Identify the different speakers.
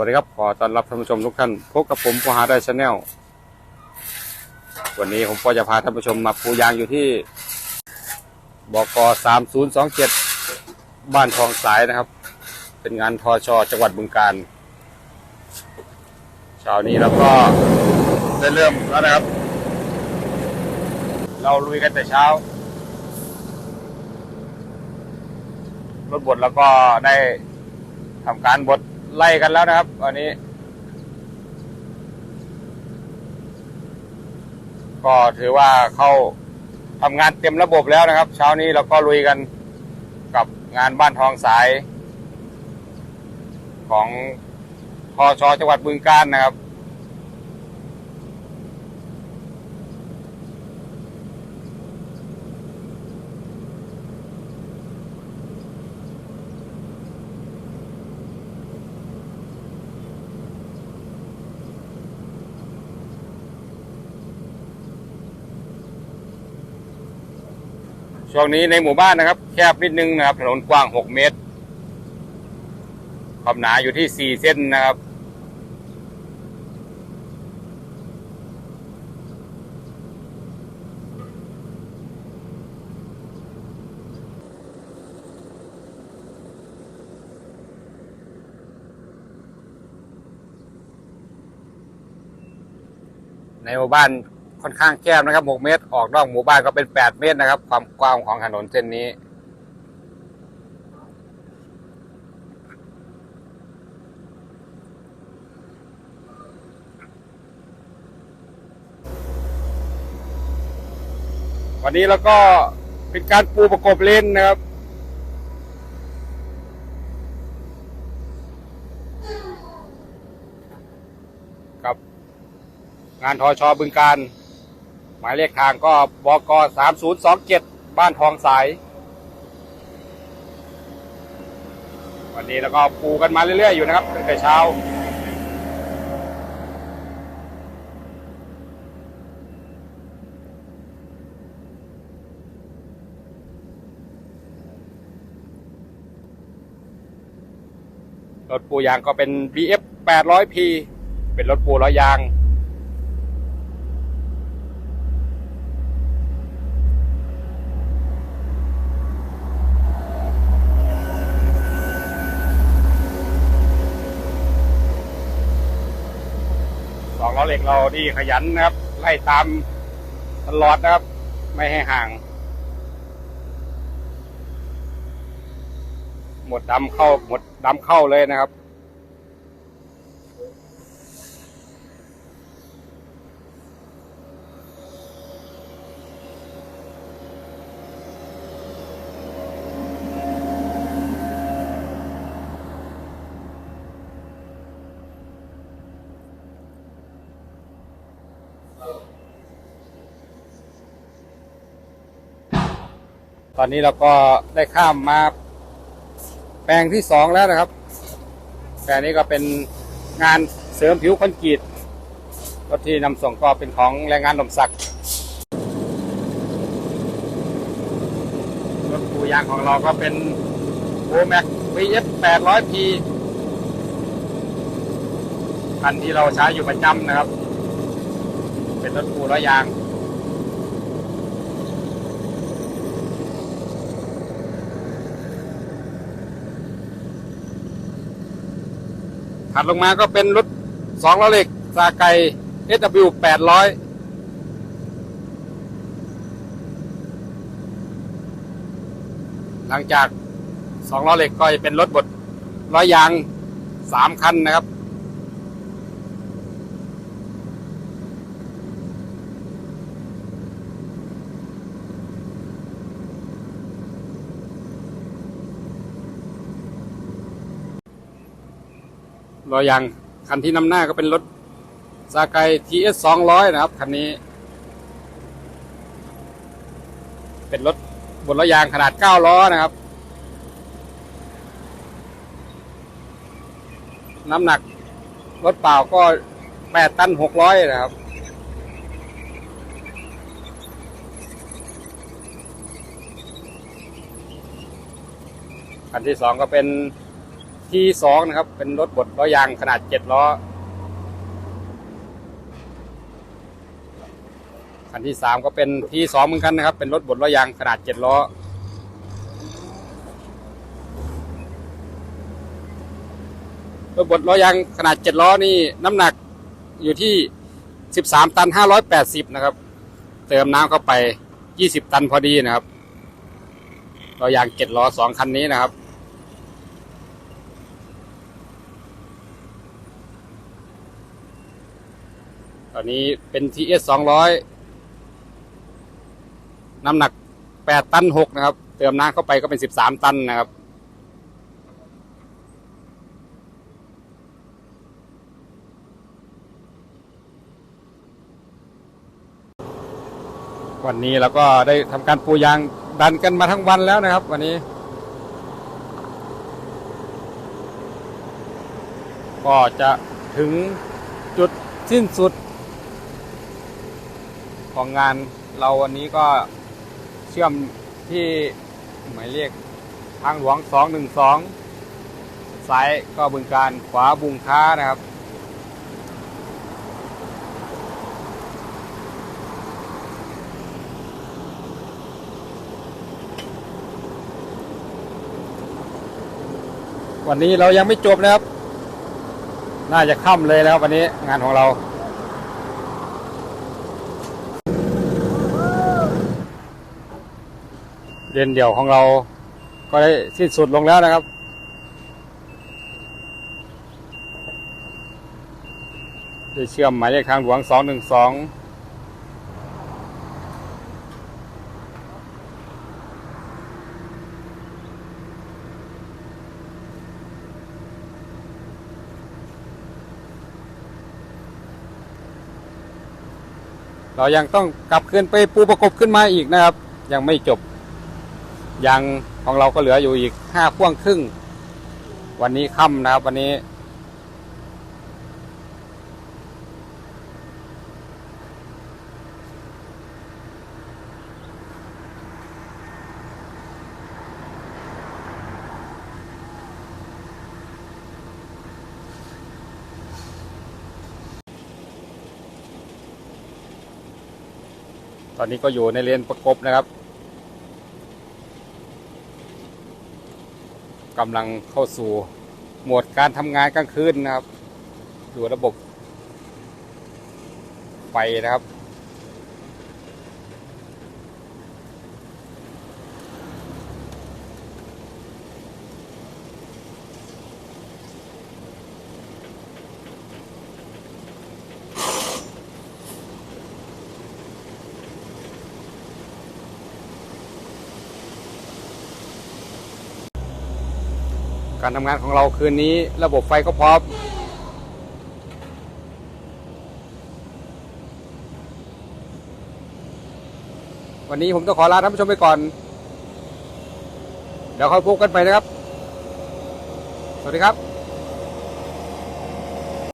Speaker 1: วัสดีครับ ขอต้อนรับท่านผู้ชมทุกท่านพบกับผมผู้หาได้ชาแนลวันนี้ผมก็จะพาท่านผู้ชมมาปูยางอยู่ที่บก3027 บ้านทองสายนะครับ เป็นงานทอชอจังหวัดบึงการเช้านี้เราก็ได้เริ่มแล้วนะครับ เราลุยกันแต่เช้ารถบดแล้วก็ได้ทำการบด ไล่กันแล้วนะครับวันนี้ ก็ถือว่าเข้าทำงานเต็มระบบแล้วนะครับ เช้านี้เราก็ลุยกันกับงานบ้านทองสาย ของพอชอจังหวัดบึงกาฬนะครับ ช่วงนี้ในหมู่บ้านนะครับ แคบนิดนึงนะครับ ถนนกว้าง 6 เมตร ความหนาอยู่ที่ 4 เส้นนะครับ ในหมู่บ้าน ค่อนข้างแคบนะครับ 6 เมตร ออกนอกหมู่บ้านก็เป็น 8 เมตรนะครับ ความกว้างของถนนเส้นนี้วันนี้แล้วก็เป็นการปูประกบเลนนะครับ กับ งานทอชอบึงการ หมายเลขทางก็บกสามศูนย์สองเจ็ดบ้านทองสาย วันนี้แล้วก็ปูกันมาเรื่อยๆอยู่นะครับตั้งแต่เช้ารถปูยางก็เป็น BF 800P เป็นรถปูล้อยาง สองล้อ เหล็กเราดีขยันนะครับ ไล่ตามตลอดนะครับ ไม่ให้ห่าง หมดดำเข้าหมดดำเข้าเลยนะครับ ตอนนี้เราก็ได้ข้ามมา แปลงที่สองแล้วนะครับแปลงนี้ก็เป็นงานเสริมผิวคอนกรีตรถที่นำส่งก็เป็นของแรงงานหลมสักดิ์รถปูยางของเราก็เป็นโอแม็ก VF 800P คันที่เราใช้อยู่ประจำนะครับ เป็นรถปูล้อยาง ถัดลงมาก็เป็นรถสองล้อเหล็กซาไก SW 800 หลังจากสองล้อเหล็กก็จะเป็นรถบดร้อยยางสามคันนะครับ รอยางคันที่นำหน้าก็เป็นรถซาไก TS 200นะครับคันนี้ เป็นรถบนล้อยางขนาด9ล้อนะครับ น้ำหนักรถเปล่าก็8ตัน600นะครับคันที่สองก็เป็น T2 นะครับ เป็นรถบดล้อยางขนาด7ล้อ คันที่3ก็เป็น T2 เหมือนกันนะครับ เป็นรถบดล้อยางขนาด7ล้อ รถบดล้อยางขนาด7ล้อนี่น้ำหนักอยู่ที่13ตัน580นะครับ เติมน้ำเข้าไป20ตันพอดีนะครับล้อยาง7ล้อ2คันนี้นะครับ อนนี้เป็น TS 200 น้ำหนัก 8 ตัน 6 นะครับ เติมน้ำเข้าไปก็เป็น 13 ตันนะครับ วันนี้เราก็ได้ทำการปูยางดันกันมาทั้งวันแล้วนะครับ วันนี้ ก็จะถึงจุดสิ้นสุด ของงานเราวันนี้ก็เชื่อมที่หมายเลขทางหลวง 212 ซ้ายก็บึงการขวาบุงค้านะครับ วันนี้เรายังไม่จบนะครับ น่าจะค่ำเลยแล้ววันนี้งานของเรา เรียนเดี่ยวของเราก็ได้สิ้นสุดลงแล้วนะครับ ได้เชื่อมหมายเลขทางหลวง 212เรายังต้องกลับคืนไปปูประกบขึ้นมาอีกนะครับ ยังไม่จบ ยังของเราก็เหลืออยู่อีกห้าพ่วงครึ่ง วันนี้ค่ำนะครับ วันนี้ ตอนนี้ก็อยู่ในเลนประกบนะครับ กำลังเข้าสู่โหมดการทำงานกลางคืนนะครับ ดูระบบไฟนะครับ การทำงานของเราคืนนี้ ระบบไฟก็พร้อมวันนี้ผมต้องขอลาท่านผู้ชมไปก่อน เดี๋ยวค่อยพบกันไปนะครับ สวัสดีครับ